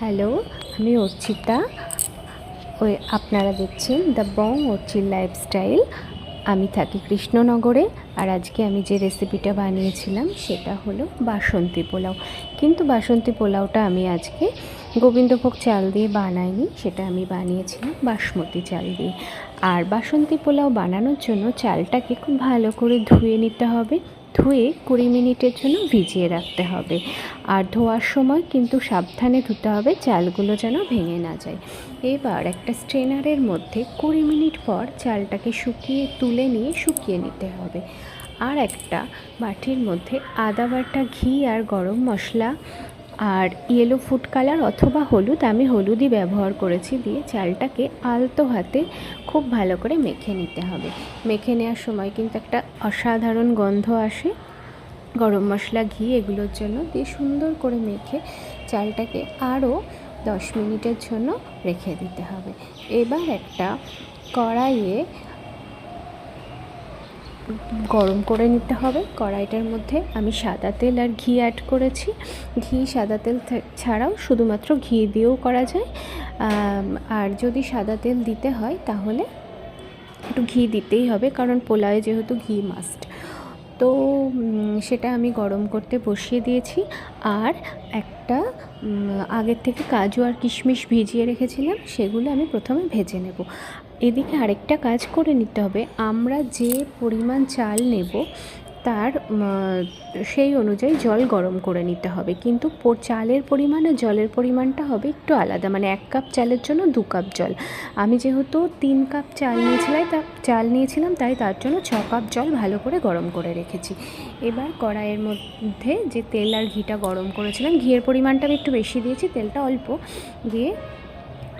Hello, আমি অর্চিতা। ওই আপনারা দেখছেন দ্য বং অর্চির লাইফস্টাইল। আমি থাকি কৃষ্ণনগরে আর আজকে আমি যে রেসিপিটা বানিয়েছিলাম সেটা হলো বাসন্তী পোলাও। কিন্তু বাসন্তী পোলাওটা আমি আজকে গোবিন্দভোগ চাল দিয়ে বানাইনি, সেটা আমি বানিয়েছিলাম বাসমতি চাল দিয়ে। আর বাসন্তী পোলাও বানানোর জন্য চালটাকে খুব ভালো করে ধুয়ে নিতে হবে। ধুয়ে কুড়ি মিনিটের জন্য ভিজিয়ে রাখতে হবে। আর ধোয়ার সময় কিন্তু সাবধানে ধুতে হবে, চালগুলো যেন ভেঙে না যায়। এবার একটা স্ট্রেনারের মধ্যে কুড়ি মিনিট পর চালটাকে শুকিয়ে, তুলে নিয়ে শুকিয়ে নিতে হবে। আর একটা বাটির মধ্যে আদা বাটা ঘি আর গরম মশলা আর ইয়েলো ফুড কালার অথবা হলুদ আমি হলুদই ব্যবহার করেছি দিয়ে চালটাকে আলতো হাতে খুব ভালো করে মেখে নিতে হবে। মেখে নেওয়ার সময় কিন্তু একটা অসাধারণ গন্ধ আসে। গরম মশলা, ঘি এগুলোর জন্য দিয়ে সুন্দর করে মেখে চালটাকে আরও দশ মিনিটের জন্য রেখে দিতে হবে। এবার একটা কড়াইয়ে গরম করে নিতে হবে। কড়াইটার মধ্যে আমি সাদা তেল আর ঘি অ্যাড করেছি। ঘি, সাদা তেল ছাড়াও শুধুমাত্র ঘি দিয়েও করা যায়। আর যদি সাদা তেল দিতে হয় তাহলে একটু ঘি দিতেই হবে, কারণ পোলাওয়ে যেহেতু ঘি মাস্ট তো সেটা আমি গরম করতে বসিয়ে দিয়েছি। আর একটা আগের থেকে কাজু আর কিশমিশ ভিজিয়ে রেখেছিলাম, সেগুলো আমি প্রথমে ভেজে নেব। এদিকে আরেকটা কাজ করে নিতে হবে। আমরা যে পরিমাণ চাল নেব, তার সেই অনুযায়ী জল গরম করে নিতে হবে। কিন্তু চালের পরিমাণ আর জলের পরিমাণটা হবে একটু আলাদা। মানে এক কাপ চালের জন্য দু কাপ জল। আমি যেহেতু তিন কাপ চাল নিয়েছিলাম তা, চাল নিয়েছিলাম, তাই তার জন্য ছ কাপ জল ভালো করে গরম করে রেখেছি। এবার কড়াইয়ের মধ্যে যে তেল আর ঘিটা গরম করেছিলাম, ঘিয়ের পরিমাণটা আমি একটু বেশি দিয়েছি, তেলটা অল্প দিয়ে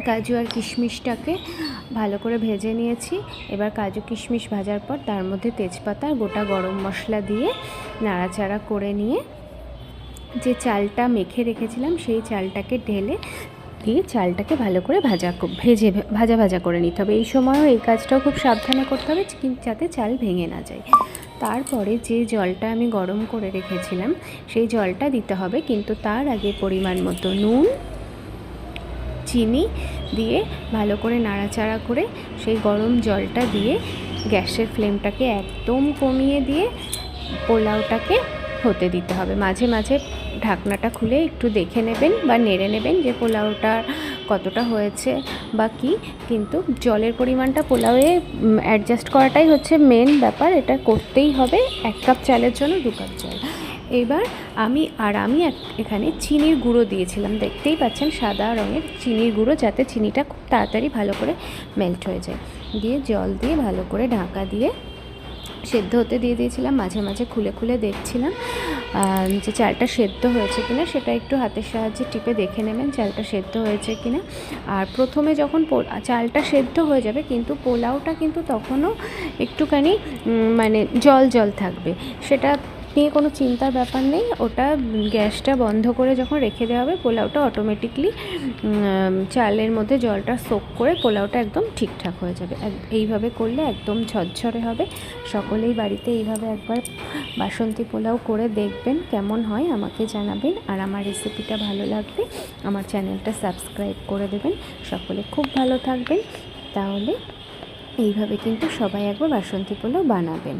কাজু আর কিশমিশটাকে ভালো করে ভেজে নিয়েছি। এবার কাজু কিশমিশ ভাজার পর তার মধ্যে তেজপাতা গোটা গরম মশলা দিয়ে নাড়াচাড়া করে নিয়ে যে চালটা মেখে রেখেছিলাম সেই চালটাকে ঢেলে দিয়ে চালটাকে ভালো করে ভাজা ভেজে ভাজা ভাজা করে নিতে হবে। এই সময়ও এই কাজটাও খুব সাবধানে করতে হবে যাতে চাল ভেঙে না যায়। তারপরে যে জলটা আমি গরম করে রেখেছিলাম, সেই জলটা দিতে হবে, কিন্তু তার আগে পরিমাণ মতো নুন চিনি দিয়ে ভালো করে নাড়াচাড়া করে সেই গরম জলটা দিয়ে গ্যাসের ফ্লেমটাকে একদম কমিয়ে দিয়ে পোলাওটাকে হতে দিতে হবে। মাঝে মাঝে ঢাকনাটা খুলে একটু দেখে নেবেন বা নেড়ে নেবেন যে পোলাওটা কতটা হয়েছে বা কী। কিন্তু জলের পরিমাণটা পোলাওয়ে অ্যাডজাস্ট করাটাই হচ্ছে মেন ব্যাপার। এটা করতেই হবে। এক কাপ চালের জন্য দু কাপ জল এবার আমি আর আমি এখানে চিনির গুঁড়ো দিয়েছিলাম। দেখতেই পাচ্ছেন সাদা রঙের চিনির গুঁড়ো যাতে চিনিটা খুব তাড়াতাড়ি ভালো করে মেল্ট হয়ে যায়। দিয়ে জল দিয়ে ভালো করে ঢাকা দিয়ে সেদ্ধ হতে দিয়ে দিয়েছিলাম। মাঝে মাঝে খুলে খুলে দেখছিলাম যে চালটা সেদ্ধ হয়েছে কিনা সেটা একটু হাতের সাহায্যে টিপে দেখে নেবেন চালটা সেদ্ধ হয়েছে কিনা। আর প্রথমে যখন চালটা সেদ্ধ হয়ে যাবে কিন্তু পোলাওটা কিন্তু তখনও একটুখানি মানে জল জল থাকবে। সেটা নিয়ে কোনো চিন্তার ব্যাপার নেই। ওটা গ্যাসটা বন্ধ করে যখন রেখে দেওয়া হবে, পোলাওটা অটোমেটিকলি চালের মধ্যে জলটা সোক করে পোলাওটা একদম ঠিকঠাক হয়ে যাবে। এইভাবে করলে একদম ঝরঝরে হবে। সকলেই বাড়িতে এইভাবে একবার বাসন্তী পোলাও করে দেখবেন কেমন হয়, আমাকে জানাবেন। আর আমার রেসিপিটা ভালো লাগবে আমার চ্যানেলটা সাবস্ক্রাইব করে দেবেন। সকলে খুব ভালো থাকবেন। তাহলে এইভাবে কিন্তু সবাই একবার বাসন্তী পোলাও বানাবেন।